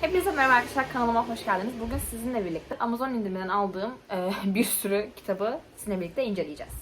Hepinize merhaba arkadaşlar kanalıma hoş geldiniz. Bugün sizinle birlikte Amazon indiriminden aldığım e, bir sürü kitabı sizinle birlikte inceleyeceğiz.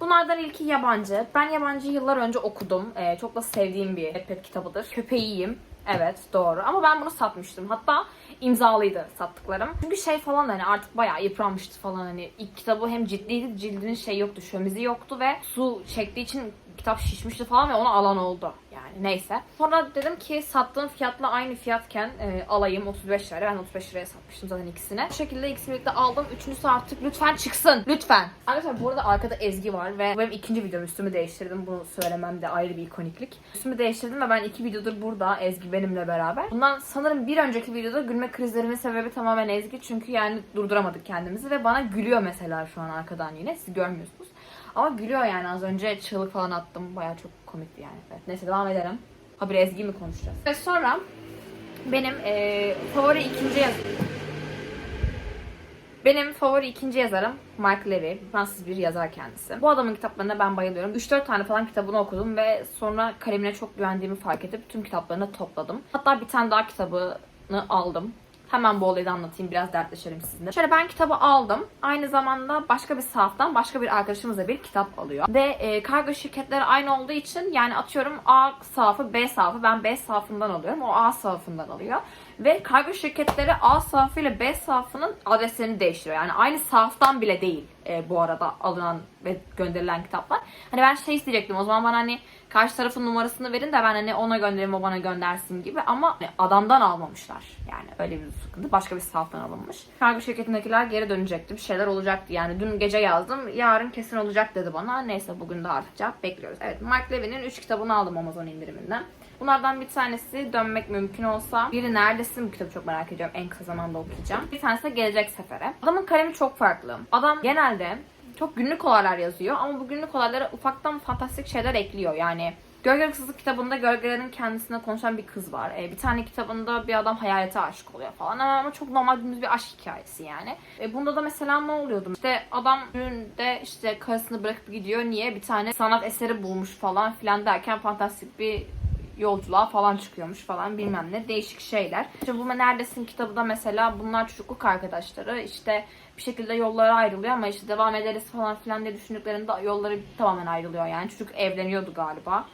Bunlardan ilki yabancı. Ben yabancı yıllar önce okudum. E, çok da sevdiğim bir Wattpad kitabıdır. Köpeğiyim. Evet doğru ama ben bunu satmıştım. Hatta imzalıydı sattıklarım. Çünkü şey falan hani artık bayağı yıpranmıştı falan hani ilk kitabı hem ciddiydi cildinin şey yoktu şömizi yoktu ve su çektiği için kitap şişmişti falan ve onu alan oldu. Yani neyse. Sonra dedim ki sattığım fiyatla aynı fiyatken e, alayım 35 lira. Ben 35 liraya satmıştım zaten ikisine. Bu şekilde ikisini birlikte aldım. Üçüncüsü artık lütfen çıksın. Lütfen. Arkadaşlar bu arada arkada Ezgi var ve benim ikinci videom üstümü değiştirdim. Bunu söylemem de ayrı bir ikoniklik. Üstümü değiştirdim ve ben iki videodur burada Ezgi benimle beraber. Bundan sanırım bir önceki videoda gülme krizlerimin sebebi tamamen Ezgi. Çünkü yani durduramadık kendimizi ve bana gülüyor mesela şu an arkadan yine. Siz görmüyorsunuz. Ama gülüyor yani az önce çığlık falan attım. Baya çok komikti yani. Evet, neyse devam edelim. Ha bir Ezgi mi konuşacağız? Ve sonra benim eee, favori ikinci yaz benim favori ikinci yazarım Mark Levy. Fransız bir yazar kendisi. Bu adamın kitaplarına ben bayılıyorum. 3-4 tane falan kitabını okudum ve sonra kalemine çok güvendiğimi fark edip tüm kitaplarını topladım. Hatta bir tane daha kitabını aldım. Hemen bu olayı da anlatayım. Biraz dertleşelim sizinle. Şöyle ben kitabı aldım. Aynı zamanda başka bir sahaftan başka bir arkadaşımız da bir kitap alıyor. Ve e, kargo şirketleri aynı olduğu için yani atıyorum A sahafı B sahafı ben B sahafından alıyorum. O A sahafından alıyor. Ve kargo şirketleri A sahafı ile B sahafının adreslerini değiştiriyor. Yani aynı sahaftan bile değil e, bu arada alınan ve gönderilen kitaplar. Hani ben şey isteyecektim o zaman bana hani karşı tarafın numarasını verin de ben hani ona göndereyim o bana göndersin gibi ama hani adamdan almamışlar. Yani öyle bir sıkıntı. Başka bir sahaftan alınmış. Kargo şirketindekiler geri dönecekti. Bir şeyler olacaktı yani. Dün gece yazdım. Yarın kesin olacak dedi bana. Neyse bugün de artık cevap bekliyoruz. Evet Mark Levy'nin 3 kitabını aldım Amazon indiriminden. Bunlardan bir tanesi Dönmek Mümkün Olsa. Biri Neredesin bu kitabı çok merak ediyorum. En kısa zamanda okuyacağım. Bir tanesi de Gelecek Sefere. Adamın kalemi çok farklı. Adam genelde çok günlük olaylar yazıyor ama bu günlük olaylara ufaktan fantastik şeyler ekliyor. Yani Gölge Hırsızlık kitabında gölgelerin kendisine konuşan bir kız var. Ee, bir tane kitabında bir adam hayalete aşık oluyor falan ama çok normal dümdüz bir aşk hikayesi yani. E, bunda da mesela ne oluyordu? İşte adam düğünde işte karısını bırakıp gidiyor. Niye? Bir tane sanat eseri bulmuş falan filan derken fantastik bir yolculuğa falan çıkıyormuş falan bilmem ne değişik şeyler. İşte bu Neredesin kitabı da mesela bunlar çocukluk arkadaşları işte bir şekilde yolları ayrılıyor ama işte devam ederiz falan filan diye düşündüklerinde yolları tamamen ayrılıyor yani. Çocuk evleniyordu galiba.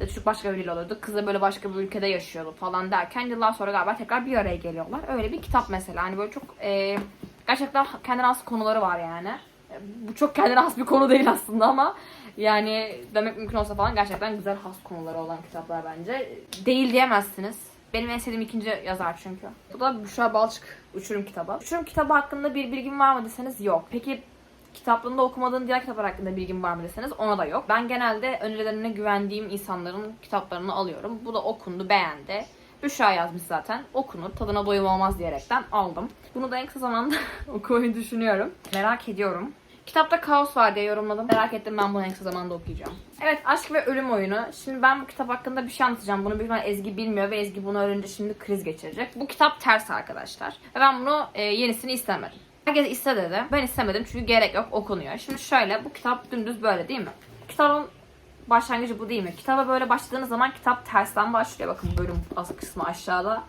E, Çocuk başka biriyle oluyordu. Kız da böyle başka bir ülkede yaşıyordu falan derken yıllar sonra galiba tekrar bir araya geliyorlar. Öyle bir kitap mesela. Hani böyle çok e, gerçekten kendine has konuları var yani. E, Bu çok kendine has bir konu değil aslında ama yani demek mümkün olsa falan gerçekten güzel has konuları olan kitaplar bence. Değil diyemezsiniz. Benim en sevdiğim ikinci yazar çünkü. Bu da Büşra Balçık Uçurum kitabı. Uçurum kitabı hakkında bir bilgin var mı deseniz yok. Peki kitaplarında okumadığın diğer kitaplar hakkında bilgin var mı deseniz ona da yok. Ben genelde önerilerine güvendiğim insanların kitaplarını alıyorum. Bu da okundu, beğendi. Büşra yazmış zaten. Okunur, tadına doyum olmaz diyerekten aldım. Bunu da en kısa zamanda okumayı düşünüyorum. Merak ediyorum. Kitapta kaos var diye yorumladım. Merak ettim ben bunu en kısa zamanda okuyacağım. Evet Aşk ve Ölüm Oyunu. Şimdi ben bu kitap hakkında bir şey anlatacağım. Bunu büyük Ezgi bilmiyor ve Ezgi bunu öğrenince şimdi kriz geçirecek. Bu kitap ters arkadaşlar. Ve ben bunu e, yenisini istemedim. Herkes iste dedi. Ben istemedim çünkü gerek yok okunuyor. Şimdi şöyle bu kitap dümdüz böyle değil mi? Kitabın başlangıcı bu değil mi? Kitaba böyle başladığınız zaman kitap tersten başlıyor. Bakın bölüm az kısmı aşağıda.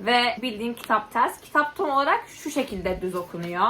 Ve bildiğin kitap ters. Kitap ton olarak şu şekilde düz okunuyor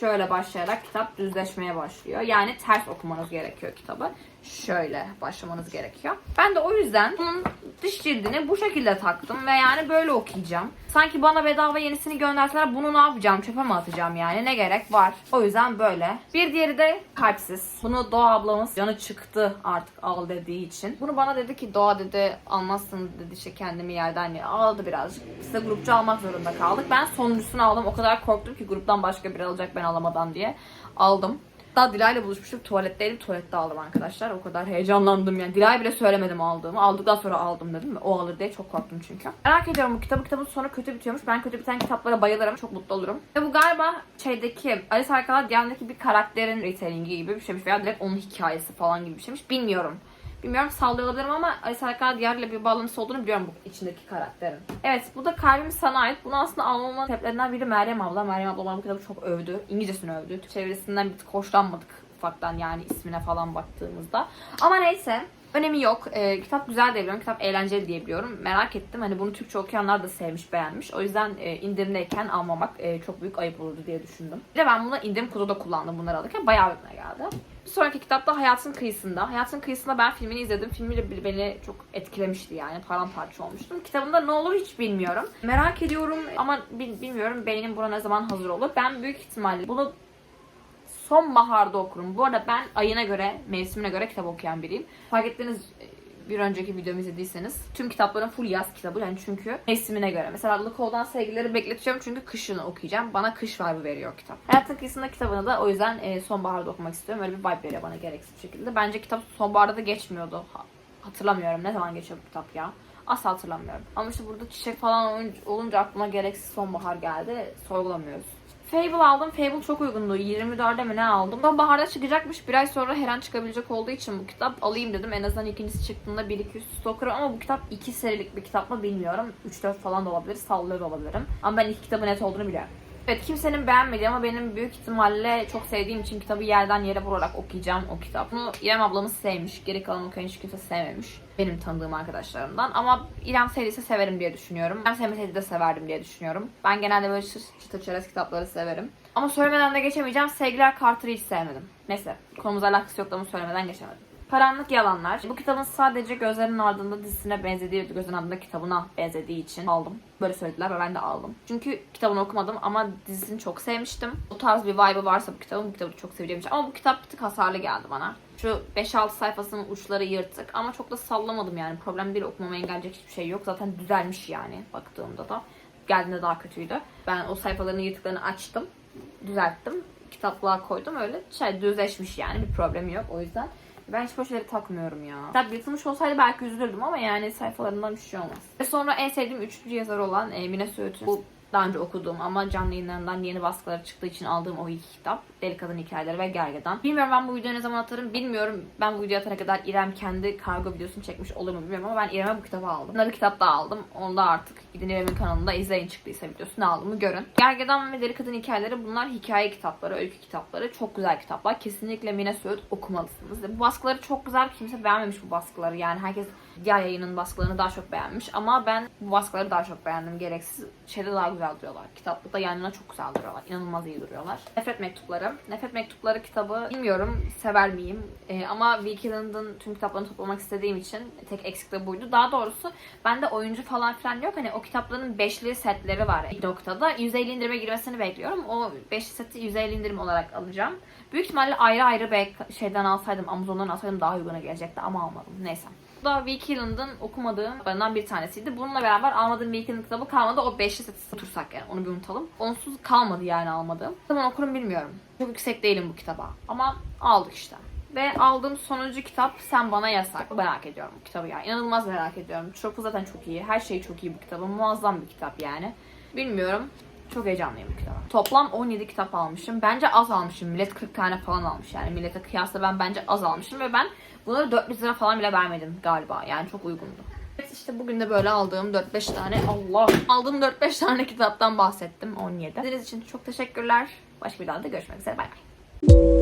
şöyle başlayarak kitap düzleşmeye başlıyor. Yani ters okumanız gerekiyor kitabı. Şöyle başlamanız gerekiyor. Ben de o yüzden bunun dış cildini bu şekilde taktım ve yani böyle okuyacağım. Sanki bana bedava yenisini gönderseler bunu ne yapacağım? Çöpe mi atacağım yani? Ne gerek var? O yüzden böyle. Bir diğeri de kalpsiz. Bunu Doğa ablamız canı çıktı artık al dediği için. Bunu bana dedi ki Doğa dedi almazsın dedi işte kendimi yerden ya aldı birazcık. Size grupça almak zorunda kaldık. Ben sonuncusunu aldım. O kadar korktum ki gruptan başka biri alacak ben alamadan diye. Aldım. Hatta Dilay'la buluşmuştuk. Tuvaletteydim. Tuvalette aldım arkadaşlar. O kadar heyecanlandım yani. Dilay bile söylemedim aldığımı. Aldıktan sonra aldım dedim. O alır diye çok korktum çünkü. Merak ediyorum bu kitabı. Kitabın sonu kötü bitiyormuş. Ben kötü biten kitaplara bayılırım. Çok mutlu olurum. Ve bu galiba şeydeki Alice Harikalar Diyan'daki bir karakterin retellingi gibi bir şeymiş. Veya direkt onun hikayesi falan gibi bir şeymiş. Bilmiyorum. Bilmiyorum sallıyor olabilirim ama Diyar ile bir bağlantısı olduğunu biliyorum bu içindeki karakterin. Evet bu da Kalbim Sana Ait. Bunu aslında almamın sebeplerinden biri Meryem abla. Meryem abla bana bu kitabı çok övdü. İngilizcesini övdü. Çevirisinden bir tık hoşlanmadık ufaktan yani ismine falan baktığımızda. Ama neyse. Önemi yok. Ee, kitap güzel diye biliyorum. Kitap eğlenceli diye biliyorum. Merak ettim. Hani bunu Türkçe okuyanlar da sevmiş, beğenmiş. O yüzden e, indirimdeyken almamak e, çok büyük ayıp olurdu diye düşündüm. Bir de ben bunu indirim kodu da kullandım bunları alırken. Bayağı öpme geldi. Bir sonraki kitap da Hayatın Kıyısında. Hayatın Kıyısında ben filmini izledim. Filmiyle beni çok etkilemişti yani. Paramparça olmuştum. Kitabında ne olur hiç bilmiyorum. Merak ediyorum ama bil- bilmiyorum beynim buna ne zaman hazır olur. Ben büyük ihtimalle bunu sonbaharda okurum. Bu arada ben ayına göre, mevsimine göre kitap okuyan biriyim. Fark ettiniz bir önceki videomu izlediyseniz tüm kitapların full yaz kitabı yani çünkü mevsimine göre. Mesela Luko'dan sevgileri bekletiyorum çünkü kışını okuyacağım. Bana kış vibe veriyor kitap. Hayatın Kıyısında kitabını da o yüzden e, sonbaharda okumak istiyorum. Öyle bir vibe veriyor bana gereksiz şekilde. Bence kitap sonbaharda da geçmiyordu. Ha- hatırlamıyorum ne zaman geçiyor bu kitap ya. Asla hatırlamıyorum. Ama işte burada çiçek falan olunca aklıma gereksiz sonbahar geldi. Sorgulamıyoruz. Fable aldım. Fable çok uygundu. 24'e mi ne aldım? Sonbaharda çıkacakmış. Bir ay sonra her an çıkabilecek olduğu için bu kitap alayım dedim. En azından ikincisi çıktığında 1-2 üst üste okurum. Ama bu kitap 2 serilik bir kitap mı bilmiyorum. 3-4 falan da olabilir. Sallıyor da olabilirim. Ama ben ilk kitabın net olduğunu biliyorum. Evet kimsenin beğenmediği ama benim büyük ihtimalle çok sevdiğim için kitabı yerden yere vurarak okuyacağım o kitap. Bunu İrem ablamız sevmiş. Geri kalan okuyan hiç kimse sevmemiş. Benim tanıdığım arkadaşlarımdan. Ama İrem sevdiyse severim diye düşünüyorum. Ben sevmeseydi de severdim diye düşünüyorum. Ben genelde böyle çıt çıta çerez kitapları severim. Ama söylemeden de geçemeyeceğim. Sevgiler Carter'ı hiç sevmedim. Neyse konumuzla alakası yok da bunu söylemeden geçemedim. Karanlık Yalanlar. Bu kitabın sadece Gözlerin Ardında dizisine benzediği, Gözlerin Ardında kitabına benzediği için aldım. Böyle söylediler ve ben de aldım. Çünkü kitabını okumadım ama dizisini çok sevmiştim. O tarz bir vibe'ı varsa bu kitabın, bu kitabı çok seveceğim. Ama bu kitap bir tık hasarlı geldi bana. Şu 5-6 sayfasının uçları yırtık ama çok da sallamadım yani. Problem değil okumamı engelleyecek hiçbir şey yok. Zaten düzelmiş yani baktığımda da. Geldiğinde daha kötüydü. Ben o sayfaların yırtıklarını açtım. Düzelttim. Kitaplığa koydum öyle şey düzleşmiş yani bir problemi yok o yüzden. Ben hiç şeyleri takmıyorum ya. Kitap yırtılmış olsaydı belki üzülürdüm ama yani sayfalarından bir şey olmaz. Ve sonra en sevdiğim üçüncü yazar olan Emine Söğüt'ün bu daha önce okuduğum ama canlı yayınlarından yeni baskıları çıktığı için aldığım o iki kitap. Deli Kadın Hikayeleri ve Gergedan. Bilmiyorum ben bu videoyu ne zaman atarım bilmiyorum. Ben bu videoyu atana kadar İrem kendi kargo videosunu çekmiş olur mu bilmiyorum ama ben İrem'e bu kitabı aldım. Bunları kitap da aldım. Onu da artık gidin İrem'in kanalında izleyin çıktıysa videosunu aldığımı görün. Gergedan ve Deli Kadın Hikayeleri bunlar hikaye kitapları, öykü kitapları. Çok güzel kitaplar. Kesinlikle Mine Söğüt okumalısınız. Bu baskıları çok güzel. Kimse beğenmemiş bu baskıları. Yani herkes diğer yayının baskılarını daha çok beğenmiş. Ama ben bu baskıları daha çok beğendim. Gereksiz şeyde daha güzel duruyorlar. Kitaplıkta yanına çok güzel duruyorlar. İnanılmaz iyi duruyorlar. Nefret Mektupları. Nefret Mektupları kitabı bilmiyorum sever miyim. Ee, ama Lind'ın tüm kitaplarını toplamak istediğim için tek eksik de buydu. Daha doğrusu bende oyuncu falan filan yok. Hani o kitapların beşli setleri var bir noktada. 150 indirime girmesini bekliyorum. O 5 seti 150 indirim olarak alacağım. Büyük ihtimalle ayrı ayrı şeyden alsaydım, Amazon'dan alsaydım daha uyguna gelecekti ama almadım. Neyse. Da Vicky Lind'ın okumadığım kitaplarından bir tanesiydi. Bununla beraber almadığım Lind kitabı kalmadı. O 5'li seti otursak yani onu bir unutalım. Onsuz kalmadı yani almadığım. Zaman okurum bilmiyorum. Çok yüksek değilim bu kitaba. Ama aldık işte. Ve aldığım sonuncu kitap Sen Bana Yasak. Merak ediyorum bu kitabı ya. İnanılmaz merak ediyorum. Tropu zaten çok iyi. Her şey çok iyi bu kitabın. Muazzam bir kitap yani. Bilmiyorum. Çok heyecanlıyım bu kitaba. Toplam 17 kitap almışım. Bence az almışım. Millet 40 tane falan almış yani. Millete kıyasla ben bence az almışım ve ben bunları 400 lira falan bile vermedim galiba. Yani çok uygundu. Evet işte bugün de böyle aldığım 4-5 tane Allah aldığım 4-5 tane kitaptan bahsettim 17. İzlediğiniz için çok teşekkürler. Başka bir daha da görüşmek üzere. Bay bay.